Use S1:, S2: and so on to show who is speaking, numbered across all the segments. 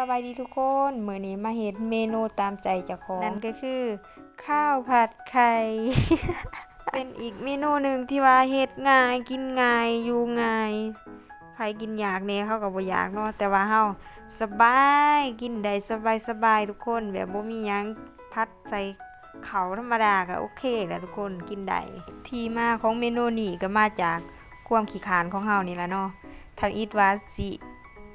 S1: สบายดีทุกคนมื้อนี้มาเฮ็ดเมนูตามใจจ้าของนั่นก็คือ ข้าวผัดไข่ เป็นอีกเมนูหนึ่งที่ว่าเฮ็ดง่ายกินง่ายอยู่ง่ายใครกินอยากแหน่ยเขาก็บ่อยากเนาะแต่ว่าเฮาสบายกินได้สบายสบายทุกคนแบบบ่มีหยังพัดใส่เขาธรรมดาก็โอเคแหละทุกคนกินได้ที่มาของเมนูนี้ก็มาจากความขี้ขาดของเฮานี่ล่ะเนาะทำอิดว่าสิ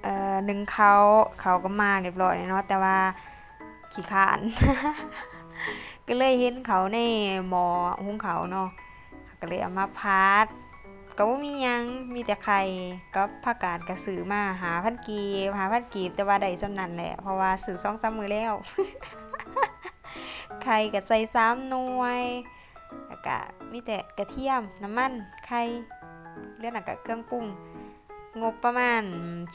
S1: เอ่อหนึ่งเขาเขาก็มาเรียบร้อยเนาะแต่ว่าขี้ขาน ก็เลยเห็นเขาในหมอหุ้งเขาเนาะก็เลยเอามาพัดก็บ่มียังมีแต่ไข่กับผักกาดกระสือมาหาพันกีบหาพันกีบแต่ว่าได้สำนันแหละเพราะว่าซื้อสองสามมือแล้วไข่ก็ใส่สามหน่วยแล้วก็มีแต่กระเทียมน้ำมันไข่เรื่องหนักกับเครื่องปรุง งบประมาณ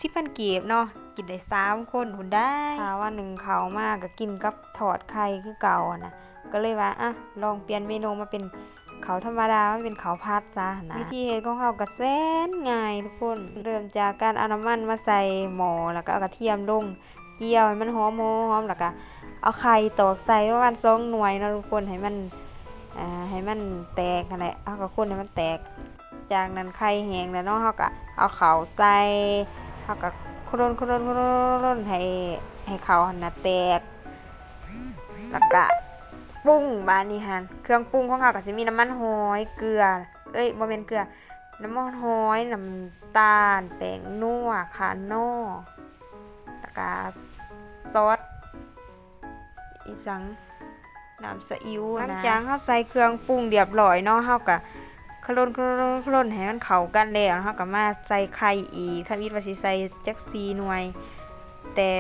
S1: สิบพันกีบเนาะกินได้สามคนคุณได้ถ้าว่าหนึ่งเขามากก็กินกับถอดไข่คือเก่านะก็เลยว่าอะลองเปลี่ยนเมนูมาเป็นเขาธรรมดามาเป็นเขาพัดซะนะวิธีเฮ็ดของเขาก็แสนง่ายทุกคนเริ่มจากการเอาน้ำมันมาใส่หม้อแล้วก็เอากระเทียมลงเจียวให้มันหอมหอมแล้วก็เอาไข่ตอกใส่ประมาณสองหน่วยนะทุกคนให้มันอ่าให้มันแตกนั่นแหละเอาก็คนให้มันแตก จากนั้นไข่แห้งแล้วเนาะเฮาก็เอาเข้าใส่เฮาก็ครนครนครนครนให้ให้ข้าหั่นน่ะแตกแล้วก็ปรุงบานี้หั่นเครื่องปรุงของเฮาก็สิมีน้ำมันหอยเกลือ เอ้ยบ่แม่นเกลือ น้ำมันหอยน้ำตาลแป้งนัวคาโน่แล้วก็ซอสอีสังน้ำซีอิ๊วนะหลังจากเฮาใส่เครื่องปรุงเรียบร้อยเนาะเฮาก็ คลนคลนคลนให้มันเข้ากันแล้วเฮาก็มาใส่ไข่อีกถ้าอีว่าสิใส่จัก4หน่วย แต่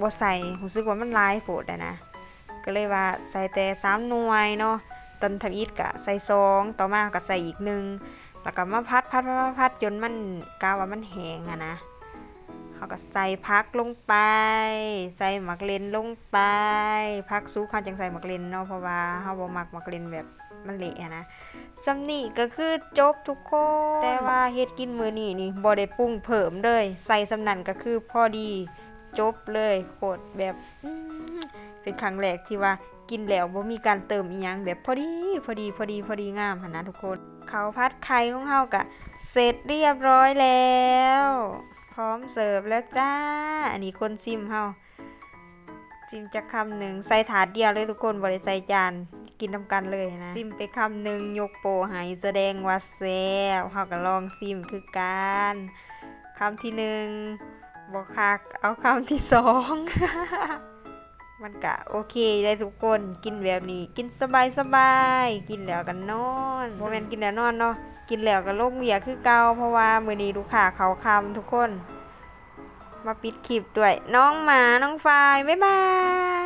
S1: บ่ใส่รู้สึกว่ามันหลายโพดอะนะ ก็เลยว่าใส่แต่3หน่วยเนาะตอนทำอีทก็ใส่2ต่อมาก็ใส่อีกหนึ่งแล้วก็มาพัดพัดพัดพัดพัดจนมันกาว่ามันแห้งอะนะ เฮาก็ใส่ผักลงไป ใส่หมักเลนลงไปผักสุกเฮาจังใส่หมักเลนเนาะเพราะว่าเฮาบ่มักหมักเลนแบบมันเละนะสำนี่ก็คือจบทุกคน แต่ว่าเฮ็ดกินมือนี้นี่บ่ได้ปรุงเพิ่มเลย ใส่สำนั่นก็คือพอดีจบเลยโคตรแบบเป็นครั้งแรกที่ว่ากินแล้วบ่มีการเติมอีหยังแบบพอดีพอดีพอดีพอดีงามหันนะทุกคน เขาวผัดไข่ของเฮาก็เสร็จเรียบร้อยแล้ว พร้อมเสิร์ฟแล้วจ้า อันนี้คนซิมเฮาซิมจะคำหนึ่งใส่ถาดเดียวเลยทุกคนบริใส่จานกินทำกันเลยนะ ซิมไปคำหนึ่งยกโปหายแสดงว่าแซ่บเฮาก็ลองซิมคือการคำที่หนึ่งบ่คักเอาคำที่สอง มันกะโอเคได้ทุกคนกินแบบนี้ กินสบายสบายกินแล้วกันนอนโมเมนกินแล้วนอนเนาะกินแล้วก็ลงเวียกคือเก่าเพราะว่ามือนี้ลูกค้าเขาคำทุกคน มาปิดคลิปด้วย น้องหมาน้องฟายบ๊ายบาย